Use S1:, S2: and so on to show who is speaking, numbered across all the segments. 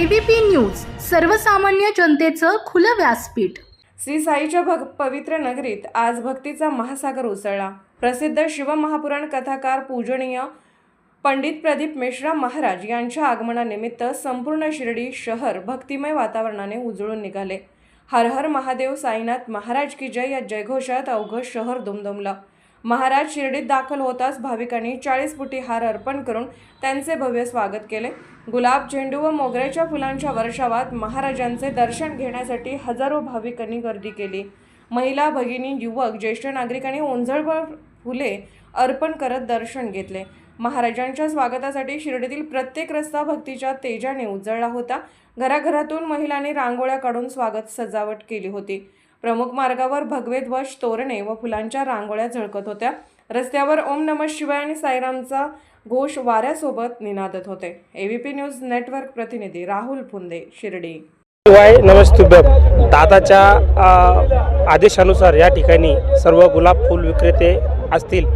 S1: ABP news सर्वसामान्य जनतेचं खुलं व्यासपीठ.
S2: श्री साईच्या भग पवित्र नगरीत आज भक्तीचा महासागर उसळला. प्रसिद्ध शिवमहापुराण कथाकार पूजनीय पंडित प्रदीप मिश्रा महाराज यांच्या आगमनानिमित्त संपूर्ण शिर्डी शहर भक्तिमय वातावरणाने उजळून निघाले. हर हर महादेव साईनाथ महाराज की जय या जयघोषात अवघं शहर दुमदुमलं. महाराज शिर्डीत दाखल होताच भाविकांनी चाळीस फुटी हार अर्पण करून त्यांचे भव्य स्वागत केले. गुलाब झेंडू व मोगऱ्याच्या फुलांच्या वर्षावात महाराजांचे दर्शन घेण्यासाठी हजारो भाविकांनी गर्दी केली. महिला भगिनी युवक ज्येष्ठ नागरिकांनी ओंजळभर फुले अर्पण करत दर्शन घेतले. महाराजांच्या स्वागतासाठी शिर्डीतील प्रत्येक रस्ता भक्तीच्या तेजाने उजळला होता. घराघरातून महिलांनी रांगोळ्या काढून स्वागत सजावट केली होती. प्रमुख मार्गावर भगवे ध्वज तोरणे व फुलांच्या रांगोळ्या झळकत होत्या. रस्त्यावर ओम नम शिवाय आणि साईरामचा घोष वाऱ्यासोबत निनादत होते. एव्हीपी न्यूज नेटवर्क प्रतिनिधी राहुल फुंदे शिर्डी.
S3: शिवाय नमस्तुभ्यम. दादाच्या आदेशानुसार या ठिकाणी सर्व गुलाब फूल विक्रेते असतील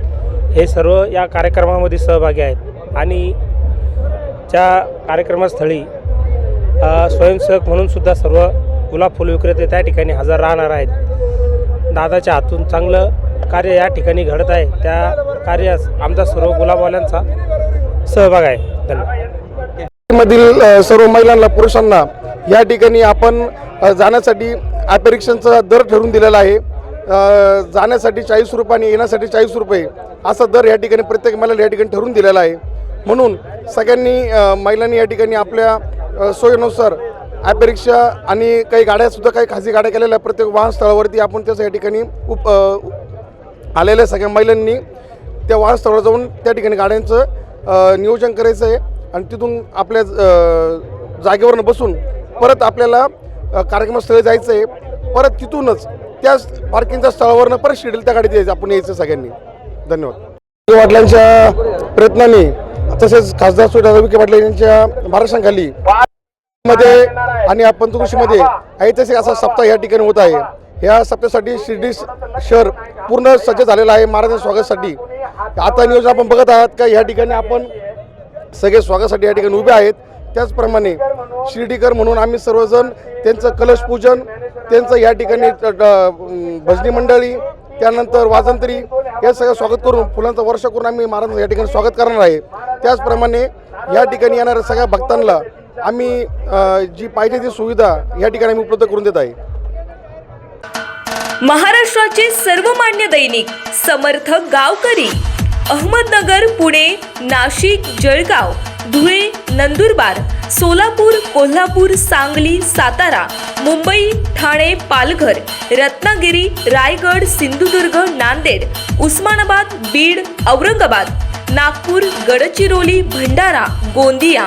S3: हे सर्व या कार्यक्रमामध्ये सहभागी आहेत. आणि ज्या कार्यक्रमस्थळी स्वयंसेवक म्हणून सुद्धा सर्व गुलाब फुल विक्रेते त्या ठिकाणी हजर राहणार आहेत. दादाच्या हातून चांगलं कार्य या ठिकाणी घडत आहे. त्या कार्यास आमचा सर्व गुलाबवाल्यांचा सहभाग आहे. धन्यवाद.
S4: मधील सर्व महिलांना पुरुषांना या ठिकाणी आपण जाण्यासाठी ॲपेरिक्शनचा दर ठरवून दिलेला आहे. जाण्यासाठी चाळीस रुपये आणि येण्यासाठी चाळीस रुपये असा दर या ठिकाणी प्रत्येक महिला या ठिकाणी ठरवून दिलेला आहे. म्हणून सगळ्यांनी महिलांनी या ठिकाणी आपल्या सोयीनुसार ॲपेरिक्षा आणि काही गाड्यासुद्धा काही खासगी गाड्या केलेल्या आहेत. प्रत्येक वाहनस्थळावरती आपण त्याचं या ठिकाणी उप आलेल्या सगळ्या महिलांनी त्या वाहनस्थळावर जाऊन त्या ठिकाणी गाड्यांचं नियोजन करायचं आहे. आणि तिथून आपल्या जागेवरनं बसून परत आपल्याला कार्यक्रमस्थळी जायचं आहे. परत तिथूनच त्या पार्किंगच्या स्थळावरनं परत शेड्यूल त्या गाडीत यायचं आपण यायचं सगळ्यांनी. धन्यवाद. पाटलांच्या प्रयत्नांनी तसेच खासदार सुधाकर विखे पाटील यांच्या मार्गदर्शनाखाली मध्ये आणि आपण पंचकृषीमध्ये ऐतिहासिक असा सप्ताह या ठिकाणी होत आहे. या सप्तासाठी शिर्डी शहर पूर्ण सज्ज झालेलं आहे. महाराजांच्या स्वागतासाठी आता नियोजन आपण बघत आहात का या ठिकाणी आपण सगळे स्वागतासाठी या ठिकाणी उभे आहेत. त्याचप्रमाणे शिर्डीकर म्हणून आम्ही सर्वजण त्यांचं कलश पूजन त्यांचं या ठिकाणी भजनी मंडळी त्यानंतर वाजंत्री हे सगळं स्वागत करून फुलांचं वर्ष करून आम्ही महाराजांचं या ठिकाणी स्वागत करणार आहे. त्याचप्रमाणे या ठिकाणी येणाऱ्या सगळ्या भक्तांना आम्ही जी पाहिजे ती सुविधा या ठिकाणी आम्ही उपलब्ध करून देत आहे.
S5: महाराष्ट्राचे सर्वमान्य दैनिक समर्थ गावकरी अहमदनगर पुणे नाशिक जळगाव धुळे नंदुरबार सोलापूर कोल्हापूर सांगली सातारा मुंबई ठाणे पालघर रत्नागिरी रायगड सिंधुदुर्ग नांदेड उस्मानाबाद बीड औरंगाबाद नागपूर गडचिरोली भंडारा गोंदिया